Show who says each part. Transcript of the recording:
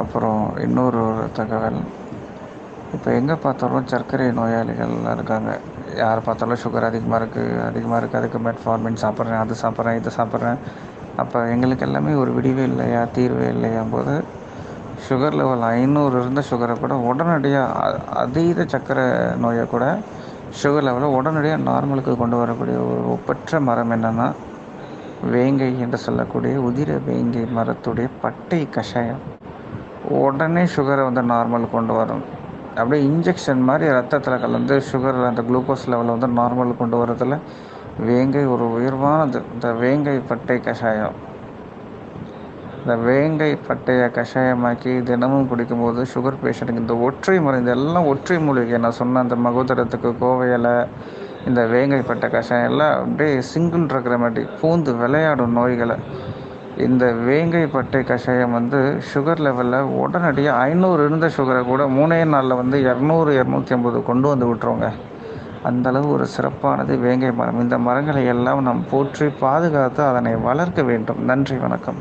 Speaker 1: அப்புறம் இன்னொரு ஒரு தகவல். இப்போ எங்கே பார்த்தாலும் சர்க்கரை நோயாளிகள்லாம் இருக்காங்க. யார் பார்த்தாலும் சுகர் அதிகமாக இருக்குது அதிகமாக இருக்குது அதுக்கு மெட்ஃபார்மின் சாப்பிட்றேன் அது சாப்பிட்றேன் இது சாப்பிட்றேன். அப்போ எங்களுக்கு எல்லாமே ஒரு விடிவே இல்லையா தீர்வே இல்லையா போது சுகர் லெவல் ஐநூறு இருந்த சுகரை கூட உடனடியாக அதீத சர்க்கரை நோயை கூட சுகர் லெவலை உடனடியாக நார்மலுக்கு கொண்டு வரக்கூடிய ஒரு ஒப்பற்ற மரம் என்னென்னா வேங்கை என்று சொல்லக்கூடிய உதிர வேங்கை மரத்துடைய பட்டை கஷாயம். உடனே சுகரை வந்து நார்மல் கொண்டு வரும். அப்படியே இன்ஜெக்ஷன் மாதிரி ரத்தத்தில் கலந்து சுகர் அந்த குளுக்கோஸ் லெவலை வந்து நார்மல் கொண்டு வரதில் வேங்கை ஒரு உயர்வானது. இந்த வேங்கை பட்டை கஷாயம். இந்த வேங்கை பட்டையை கஷாயமாக்கி தினமும் குடிக்கும்போது சுகர் பேஷண்ட்டுக்கு இந்த ஒற்றை முறை இந்த எல்லாம் ஒற்றை மூலிகை. நான் சொன்ன அந்த மகோதரத்துக்கு கோவையில் இந்த வேங்கை பட்டை கஷாயம் எல்லாம் அப்படியே சிங்கிள் இருக்கிற மாதிரி பூந்து விளையாடும் நோய்களை இந்த வேங்கை பட்டை கஷாயம் வந்து சுகர் லெவலில் உடனடியாக ஐநூறு இருந்த சுகரை கூட மூணே நாளில் வந்து இரநூறு இரநூத்தி ஐம்பது கொண்டு வந்து விட்டுருவோங்க. அந்தளவு ஒரு சிறப்பானது வேங்கை மரம். இந்த மரங்களை எல்லாம் நாம் போற்றி பாதுகாத்து அதனை வளர்க்க வேண்டும். நன்றி வணக்கம்.